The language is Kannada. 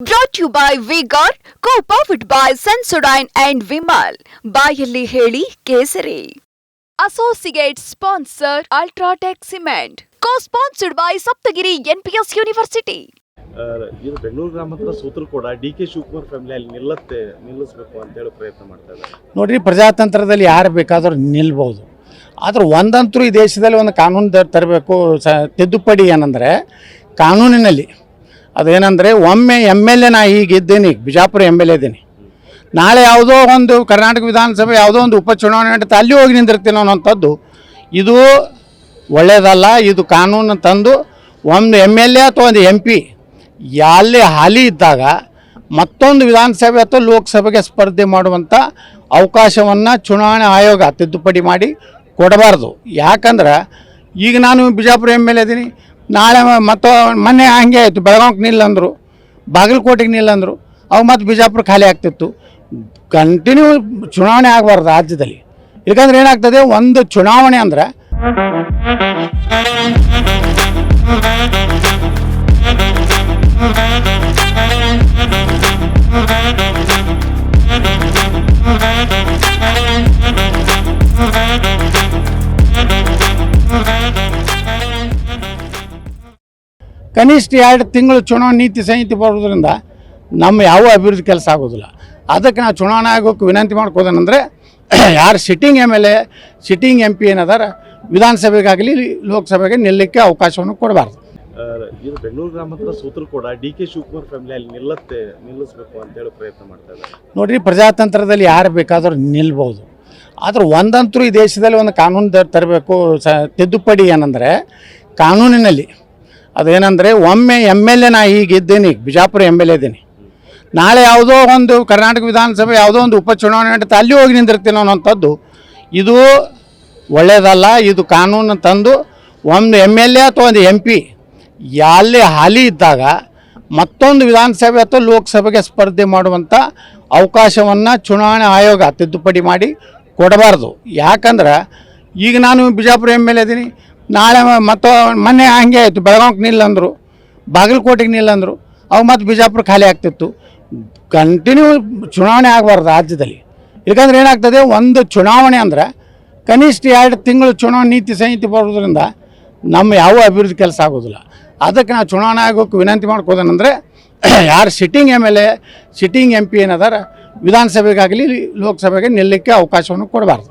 brought you by vigor Vigor, co-powered by Sensodyne and Vimal. ಬಾಯಲ್ಲಿ ಹೇಳಿ ಕೇಸರಿ. Associate sponsor UltraTech cement co-sponsored by Saptagiri NPS university ಇದು ಬೆಂಗಳೂರು ಗ್ರಾಮಾಂತರ ಸೂತ್ರ ಕೂಡ ಡಿ ಕೆ ಶಿವಕುಮಾರ್ ಫ್ಯಾಮಿಲಿ ಅಲ್ಲಿ ನಿಲ್ಲತ್ತೆ ನಿಲ್ಲಿಸಬೇಕು ಅಂತ ಹೇಳಿ ಪ್ರಯತ್ನ ಮಾಡ್ತಾ ಇದ್ದಾರೆ. ನೋಡ್ರಿ ಪ್ರಜಾತಂತ್ರದಲ್ಲಿ ಯಾರು ಬೇಕಾದರೂ ನಿಲ್ಬಹುದು ಆದ್ರೆ ಒಂದಂತರೂ ಈ ದೇಶದಲ್ಲಿ ಒಂದು ಕಾನೂನು ತರಬೇಕು ಸ ತಿದ್ದುಪಡಿ ಏನಂದ್ರೆ ಕಾನೂನಿನಲ್ಲಿ ಅದೇನೆಂದರೆ ಒಮ್ಮೆ ಎಂ ಎಲ್ ಎ ನಾ ಈಗ ಇದ್ದೀನಿ ಬಿಜಾಪುರ ಎಂ ಎಲ್ ಎ ಇದ್ದೀನಿ ನಾಳೆ ಯಾವುದೋ ಒಂದು ಕರ್ನಾಟಕ ವಿಧಾನಸಭೆ ಯಾವುದೋ ಒಂದು ಉಪಚುನಾವಣೆ ನಡೀತಾ ಅಲ್ಲಿ ಹೋಗಿ ನಿಂದಿರ್ತೀನಿ ಅನ್ನೋಂಥದ್ದು ಇದು ಒಳ್ಳೆಯದಲ್ಲ ಇದು ಕಾನೂನು ತಂದು ಒಂದು ಎಂ ಎಲ್ ಎ ಅಥವಾ ಒಂದು ಎಂ ಪಿ ಎಲ್ಲೇ ಹಾಲಿ ಇದ್ದಾಗ ಮತ್ತೊಂದು ವಿಧಾನಸಭೆ ಅಥವಾ ಲೋಕಸಭೆಗೆ ಸ್ಪರ್ಧೆ ಮಾಡುವಂಥ ಅವಕಾಶವನ್ನು ಚುನಾವಣಾ ಆಯೋಗ ತಿದ್ದುಪಡಿ ಮಾಡಿ ಕೊಡಬಾರ್ದು. ಯಾಕಂದ್ರೆ ಈಗ ನಾನು ಬಿಜಾಪುರ ಎಂ ಎಲ್ ಎ ಇದ್ದೀನಿ ನಾಳೆ ಮತ್ತೆ ಮೊನ್ನೆ ಹಂಗೆ ಆಯಿತು ಬೆಳಗಾವಿಗೆ ನಿಲ್ಲಂದರು ಬಾಗಲಕೋಟೆಗೆ ನಿಲ್ಲಂದರು ಅವು ಮತ್ತು ಬಿಜಾಪುರ ಖಾಲಿ ಆಗ್ತಿತ್ತು. ಕಂಟಿನ್ಯೂ ಚುನಾವಣೆ ಆಗಬಾರ್ದು ರಾಜ್ಯದಲ್ಲಿ. ಯಾಕಂದ್ರೆ ಏನಾಗ್ತದೆ, ಒಂದು ಚುನಾವಣೆ ಅಂದ್ರೆ ಕನಿಷ್ಠ ಎರಡು ತಿಂಗಳು ಚುನಾವಣೆ ನೀತಿ ಸಂಹಿತೆ ಬರೋದ್ರಿಂದ ನಮ್ಮ ಯಾವ ಅಭಿವೃದ್ಧಿ ಕೆಲಸ ಆಗೋದಿಲ್ಲ. ಅದಕ್ಕೆ ನಾವು ಚುನಾವಣೆ ಆಗೋಕ್ಕೆ ವಿನಂತಿ ಮಾಡ್ಕೋದೇನೆಂದರೆ ಯಾರು sitting M L A sitting M P ಏನದಾರ ವಿಧಾನಸಭೆಗಾಗಲಿ ಲೋಕಸಭೆಗೆ ನಿಲ್ಲಕ್ಕೆ ಅವಕಾಶವನ್ನು ಕೊಡಬಾರ್ದು. ಇದು ಬೆಂಗಳೂರು ಗ್ರಾಮಾಂತರ ಸೂತ್ರ ಕೂಡ ಡಿ ಕೆ ಶಿವಕುಮಾರ್ ಫ್ಯಾಮಿಲಿ ಅಲ್ಲಿ ನಿಲ್ಲತ್ತೆ ನಿಲ್ಲಿಸಬೇಕು ಅಂತ ಹೇಳಿ ಪ್ರಯತ್ನ ಮಾಡ್ತಾ ಇದ್ದಾರೆ. ನೋಡ್ರಿ ಪ್ರಜಾತಂತ್ರದಲ್ಲಿ ಯಾರು ಬೇಕಾದರೂ ನಿಲ್ಬೋದು. ಆದ್ರೆ ಒಂದಂತರೂ ಈ ದೇಶದಲ್ಲಿ ಒಂದು ಕಾನೂನು ತರಬೇಕು ಸ ತಿದ್ದುಪಡಿ ಏನಂದರೆ ಕಾನೂನಿನಲ್ಲಿ ಅದೇನೆಂದರೆ ಒಮ್ಮೆ ಎಂ ಎಲ್ ಎ ನಾ ಈಗ ಇದ್ದೀನಿ ಬಿಜಾಪುರ ಎಂ ಎಲ್ ಎ ಇದ್ದೀನಿ. ನಾಳೆ ಯಾವುದೋ ಒಂದು ಕರ್ನಾಟಕ ವಿಧಾನಸಭೆ ಯಾವುದೋ ಒಂದು ಉಪಚುನಾವಣೆ ನಡೀತಾ ಅಲ್ಲಿ ಹೋಗಿ ನಿಂದಿರ್ತೀನಿ ಅನ್ನೋಂಥದ್ದು ಇದು ಒಳ್ಳೆಯದಲ್ಲ ಇದು ಕಾನೂನು ತಂದು ಒಂದು ಎಂ ಎಲ್ ಎ ಅಥವಾ ಒಂದು ಎಂ ಪಿ ಎಲ್ಲೇ ಹಾಲಿ ಇದ್ದಾಗ ಮತ್ತೊಂದು ವಿಧಾನಸಭೆ ಅಥವಾ ಲೋಕಸಭೆಗೆ ಸ್ಪರ್ಧೆ ಮಾಡುವಂಥ ಅವಕಾಶವನ್ನು ಚುನಾವಣಾ ಆಯೋಗ ತಿದ್ದುಪಡಿ ಮಾಡಿ ಕೊಡಬಾರ್ದು. ಯಾಕಂದ್ರೆ ಈಗ ನಾನು ಬಿಜಾಪುರ ಎಂ ಎಲ್ ಇದ್ದೀನಿ ನಾಳೆ ಮತ್ತು ಮೊನ್ನೆ ಹಂಗೆ ಆಯಿತು ಬೆಳಗಾವಿಗೆ ನಿಲ್ಲಂದರು ಬಾಗಲಕೋಟೆಗೆ ನಿಲ್ಲಂದರು ಅವು ಮತ್ತು ಬಿಜಾಪುರ ಖಾಲಿ ಆಗ್ತಿತ್ತು. ಕಂಟಿನ್ಯೂ ಚುನಾವಣೆ ಆಗಬಾರ್ದು ರಾಜ್ಯದಲ್ಲಿ. ಯಾಕಂದ್ರೆ ಏನಾಗ್ತದೆ, ಒಂದು ಚುನಾವಣೆ ಅಂದ್ರೆ ಕನಿಷ್ಠ ಎರಡು ತಿಂಗಳು ಚುನಾವಣೆ ನೀತಿ ಸಂಹಿತೆ ಬರೋದ್ರಿಂದ ನಮ್ಮ ಯಾವ ಅಭಿವೃದ್ಧಿ ಕೆಲಸ ಆಗೋದಿಲ್ಲ. ಅದಕ್ಕೆ ನಾವು ಚುನಾವಣೆ ಆಗೋಕ್ಕೆ ವಿನಂತಿ ಮಾಡ್ಕೋದೇನೆಂದರೆ, ಯಾರು sitting M L A, sitting M P ಏನದಾರ ವಿಧಾನಸಭೆಗಾಗಲಿ, ಲೋಕಸಭೆಗೆ ನಿಲ್ಲಕ್ಕೆ ಅವಕಾಶವನ್ನು ಕೊಡಬಾರ್ದು.